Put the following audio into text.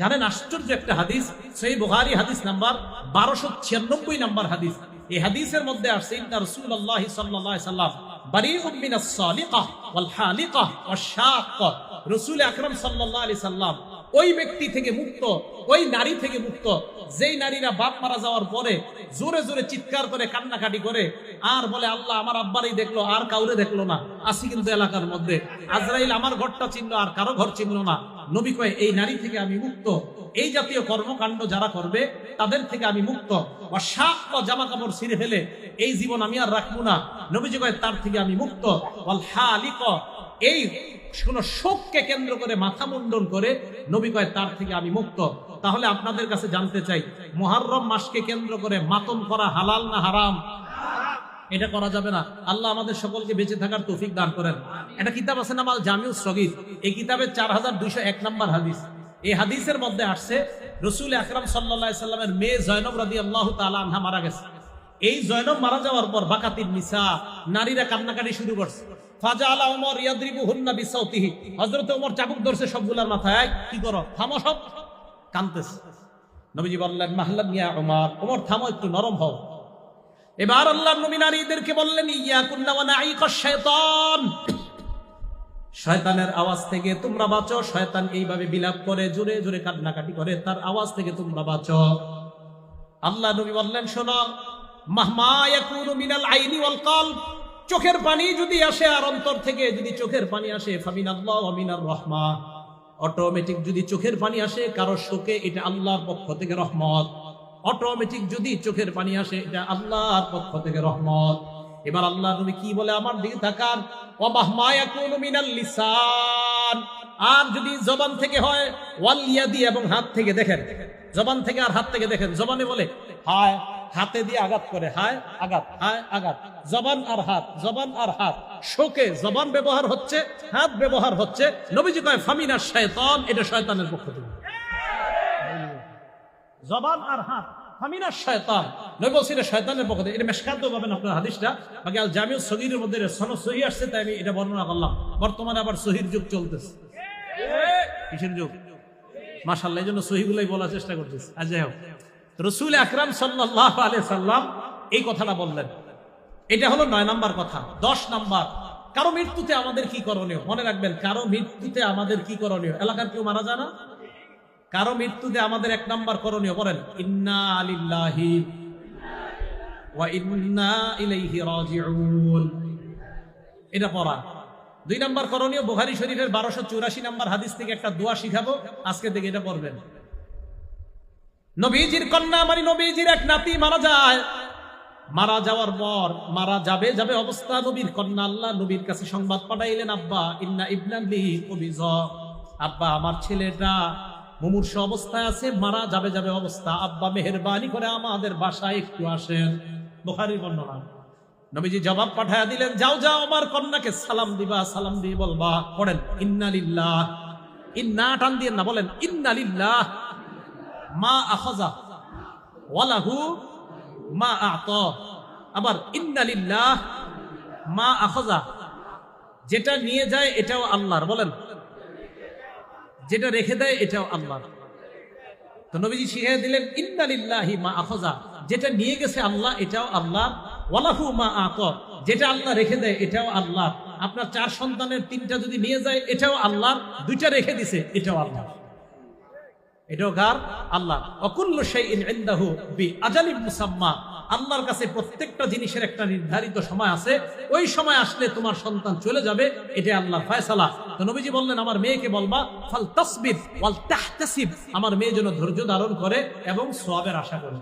জানেন আশ্চর্য একটা হাদিস, সেই বুহারি হাদিস নাম্বার বারোশো ছিয়ানব্বই নাম্বার হাদিস। এই হাদিসের মধ্যে আসছে সাল্লাল্লাহু সাল্লাম ওই নারী থেকে মুক্ত, যেই নারীরা বাপ মারা যাওয়ার জোরে জোরে চিৎকার করে, কান্নাকাটি করে, আর বলে, আল্লাহ, আমার আব্বারই দেখল, আর কাউরে দেখল না। আসি কিন্তু এলাকার মধ্যে। আজরাইল আমার ঘরটা চিনলো, আর কারও ঘর চিনলো না। নবী কয়, এই নারী থেকে আমি মুক্ত। এই জাতীয় কর্মকাণ্ড যারা করবে, তাদের থেকে আমি মুক্ত। বা শাক জামা কাপড় ছিঁড়ে ফেলে, এই জীবন আমি আর রাখব না। নবীজি কয়, তার থেকে আমি মুক্ত। ওয়াল হালিক এই কোন শোককে কেন্দ্র করে মাথা মুন্ডন করে নবী কয়, তার থেকে আমি মুক্ত। তাহলে আপনাদের কাছে জানতে চাই, মুহাররম মাসকে কেন্দ্র করে মাতম করা হালাল না হারাম? এটা করা যাবে না। আল্লাহ আমাদের সকলকে বেঁচে থাকার তৌফিক দান করেন। একটা কিতাব আছে নামাল জামিউস সগির? এই কিতাবের চার হাজার দুইশো এক নম্বর হাদিস। এই হাদিসের মধ্যে আসছে, রসুল আকরাম সাল্লা সাল্লামের মেয়ে জয়নব রাদি আল্লাহ তালা আনহা মারা গেছে। এই জয়নব মারা যাওয়ার পর বাকাতির নিসা, নারীরা কান্নাকাটি শুরু করছে। ফাজা আলা নরম হও। এবার আল্লাহ নবী নারীদেরকে বললেন ইয়া শাইতান শয়তানের আওয়াজ থেকে তোমরা বাঁচো। শয়তান এইভাবে বিলাপ করে, জোরে জোরে কান্নাকাটি করে, তার আওয়াজ থেকে তোমরা বাঁচো। আল্লাহ নবী বললেন, শোনো মিনাল আইনি ওয়াল কলব। চোখের পানি যদি আসে আর অন্তর থেকে যদি চোখের পানি আসে ফামিন আল্লাহ অমিনার রহমা। অটোমেটিক যদি চোখের পানি আসে, কারও শোকে এটা আল্লাহর পক্ষ থেকে রহমত। অটোমেটিক যদি চোখের পানি আসে, এটা আল্লাহর পক্ষ থেকে রহমত। এবার আল্লাহ নবী কি বলে? আমার দিকে তাকান। আর যদি জবান থেকে হয়, ওয়াল ইয়াদি এবং হাত থেকে দেখেন। জবান থেকে আর হাত থেকে দেখেন। জবানে বলে, হায়, হাতে দিয়ে আঘাত করে, হায়, আঘাত হায়, আঘাত। জবান আর হাত, জবান আর হাত। শোকে জবান ব্যবহার হচ্ছে, হাত ব্যবহার হচ্ছে। নবীজি কয়, ফামিনা শয়তান, এটা শয়তানের পক্ষ থেকে। জবান আর হাত। ফামিনা শয়তান। নবী বলছি এটা শয়তানের পক্ষ থেকে। এটা মেশকান্ত পাবেন আপনার হাদিসটা। বাকি আল জামিউ সগীরের মধ্যে সনদ সহি আসছে, তাই আমি এটা বর্ণনা করলাম। বর্তমানে আবার সহির যুগ চলতেছে। কিসের যুগ? মাসাল্লাহ এই জন্য সহিগুলাই বলার চেষ্টা করতেছে। আজ যাই হোক। রসুল আকরাম সাল্লাহ আলিয়া সাল্লাম এই কথাটা বললেন। এটা হলো নয় নাম্বার কথা, দশ নাম্বার। কারও মৃত্যুতে আমাদের কি করণীয়? মনে রাখবেন, কারও মৃত্যুতে আমাদের কি করণীয়? এলাকার কেউ মারা যায় না? কারও মৃত্যুতে আমাদের এক নাম্বার করণীয়, বলেন, ইন্না আলিল্লাহি এটা পড়া। দুই নাম্বার করণীয়, বুখারী শরীফের বারোশো চুরাশি নাম্বার হাদিস থেকে একটা দোয়া শিখাবো, আজকে থেকে এটা পড়বেন। নবীজির কন্যা মানে নবীজির এক নাতি মারা যায়। মারা যাওয়ার পর মারা যাবে যাবে অবস্থা নবীর কন্যা আল্লাহ, নবীর কাছে সংবাদ পাঠাইলেন, আব্বা, ইন্না ইবনালি কবিজ আব্বা, আমার ছেলেটা মুমূর্ষ অবস্থায় আছে, মারা যাবে যাবে অবস্থা। আব্বা মেহরবানি করে আমাদের বাসায় একটু আসেন। বুখারীর বর্ণনা। নবীজি জবাব পাঠায়া দিলেন, যাও যাও, আমার কন্যাকে সালাম দিবা, সালাম দিয়ে বলবা, পড়েন ইন্নালিল্লাহ ইন্না টান দিয়ে না বলেন ইন্নালিল্লাহ মা আখাজা। ওয়ালাহু। মা আত। আবার ইন্নালিল্লাহ মা আখাজা। যেটা নিয়ে যায়, এটাও আল্লাহর। বলেন যেটা রেখে দেয় এটাও আল্লাহ। তো নবীজি শিখিয়ে দিলেন ইন্নালিল্লাহি মা আখাজা যেটা নিয়ে গেছে আল্লাহ, এটাও আল্লাহ। ওয়ালাহু মা আত। যেটা আল্লাহ রেখে দেয়, এটাও আল্লাহ। আপনার চার সন্তানের তিনটা যদি নিয়ে যায়, এটাও আল্লাহ। দুইটা রেখে দিছে, এটাও আল্লাহ। এটাও কার? আল্লাহ। অকুল্ল সেই ইনদাহু বি আজালিম মুসাম্মা। আল্লাহর কাছে প্রত্যেকটা জিনিসের একটা নির্ধারিত সময় আছে। ওই সময় আসলে তোমার সন্তান চলে যাবে। এটা আল্লাহর ফায়সালা। তো নবীজি বললেন, আমার মেয়েকে বলবা, ফাল তসবিফ ওয়াল তাহতাসিব। আমার মেয়ে যেন ধৈর্য ধারণ করে এবং সোয়াবের আশা করে।